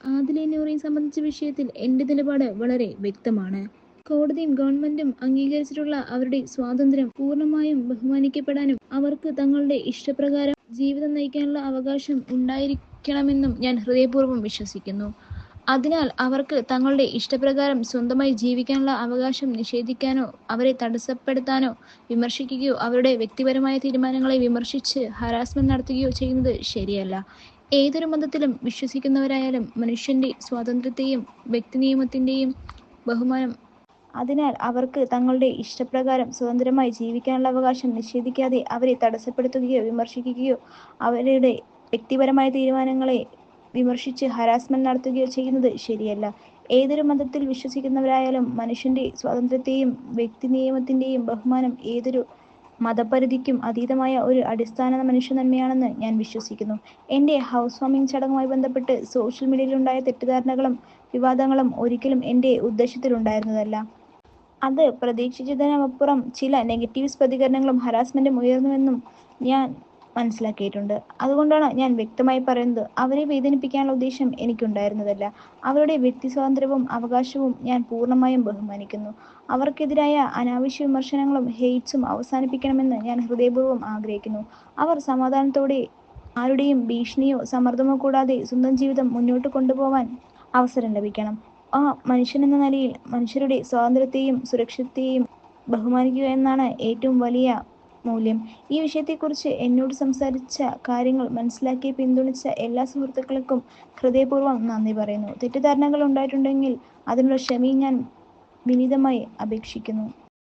ആദിലെ സംബന്ധിച്ച വിഷയത്തിൽ എന്റെ നിലപാട് വളരെ വ്യക്തമാണ്. കോടതിയും ഗവൺമെന്റും അംഗീകരിച്ചിട്ടുള്ള അവരുടെ സ്വാതന്ത്ര്യം പൂർണമായും ബഹുമാനിക്കപ്പെടാനും അവർക്ക് തങ്ങളുടെ ഇഷ്ടപ്രകാരം ജീവിതം നയിക്കാനുള്ള അവകാശം ഉണ്ടായിരിക്കണമെന്നും ഞാൻ ഹൃദയപൂർവം വിശ്വസിക്കുന്നു. അതിനാൽ അവർക്ക് തങ്ങളുടെ ഇഷ്ടപ്രകാരം സ്വന്തമായി ജീവിക്കാനുള്ള അവകാശം നിഷേധിക്കാനോ അവരെ തടസ്സപ്പെടുത്താനോ വിമർശിക്കുകയോ അവരുടെ വ്യക്തിപരമായ തീരുമാനങ്ങളെ വിമർശിച്ച് ഹരാസ്മെന്റ് നടത്തുകയോ ചെയ്യുന്നത് ശരിയല്ല. ഏതൊരു മതത്തിലും വിശ്വസിക്കുന്നവരായാലും മനുഷ്യന്റെ സ്വാതന്ത്ര്യത്തെയും വ്യക്തി നിയമത്തിന്റെയും ബഹുമാനം അതിനാൽ അവർക്ക് തങ്ങളുടെ ഇഷ്ടപ്രകാരം സ്വതന്ത്രമായി ജീവിക്കാനുള്ള അവകാശം നിഷേധിക്കാതെ അവരെ തടസ്സപ്പെടുത്തുകയോ വിമർശിക്കുകയോ അവരുടെ വ്യക്തിപരമായ തീരുമാനങ്ങളെ വിമർശിച്ച് ഹരാസ്മെന്റ് നടത്തുകയോ ചെയ്യുന്നത് ശരിയല്ല. ഏതൊരു മതത്തിൽ വിശ്വസിക്കുന്നവരായാലും മനുഷ്യന്റെ സ്വാതന്ത്ര്യത്തെയും വ്യക്തി നിയമത്തിന്റെയും ബഹുമാനം ഏതൊരു മതപരിധിക്കും അതീതമായ ഒരു അടിസ്ഥാന മനുഷ്യ നന്മയാണെന്ന് ഞാൻ വിശ്വസിക്കുന്നു. എന്റെ ഹൗസ് വാമിംഗ് ചടങ്ങുമായി ബന്ധപ്പെട്ട് സോഷ്യൽ മീഡിയയിൽ മീഡിയയിലുണ്ടായ തെറ്റിദ്ധാരണകളും വിവാദങ്ങളും ഒരിക്കലും എന്റെ ഉദ്ദേശത്തിലുണ്ടായിരുന്നതല്ല. അത് പ്രതീക്ഷിച്ചതിനപ്പുറം ചില നെഗറ്റീവ്സ് പ്രതികരണങ്ങളും ഹരാസ്മെന്റും ഉയർന്നുവെന്നും ഞാൻ മനസ്സിലാക്കിയിട്ടുണ്ട്. അതുകൊണ്ടാണ് ഞാൻ വ്യക്തമായി പറയുന്നത് അവരെ വേദനിപ്പിക്കാനുള്ള ഉദ്ദേശം എനിക്കുണ്ടായിരുന്നതല്ല. അവരുടെ വ്യക്തി സ്വാതന്ത്ര്യവും അവകാശവും ഞാൻ പൂർണമായും ബഹുമാനിക്കുന്നു. അവർക്കെതിരായ അനാവശ്യ വിമർശനങ്ങളും ഹെയ്റ്റ്സും അവസാനിപ്പിക്കണമെന്ന് ഞാൻ ഹൃദയപൂർവം ആഗ്രഹിക്കുന്നു. അവർ സമാധാനത്തോടെ ആരുടെയും ഭീഷണിയോ സമ്മർദ്ദമോ കൂടാതെ സ്വന്തം ജീവിതം മുന്നോട്ട് കൊണ്ടുപോകാൻ അവസരം ലഭിക്കണം. ആ മനുഷ്യൻ എന്ന നിലയിൽ മനുഷ്യരുടെ സ്വാതന്ത്ര്യത്തെയും സുരക്ഷത്തെയും ബഹുമാനിക്കുക എന്നാണ് ഏറ്റവും വലിയ മൂല്യം. ഈ വിഷയത്തെക്കുറിച്ച് എന്നോട് സംസാരിച്ച കാര്യങ്ങൾ മനസ്സിലാക്കി പിന്തുണച്ച എല്ലാ സുഹൃത്തുക്കൾക്കും ഹൃദയപൂർവം നന്ദി പറയുന്നു. തെറ്റിദ്ധാരണകൾ ഉണ്ടായിട്ടുണ്ടെങ്കിൽ അതിനുള്ള ക്ഷമയും ഞാൻ വിനീതമായി അപേക്ഷിക്കുന്നു.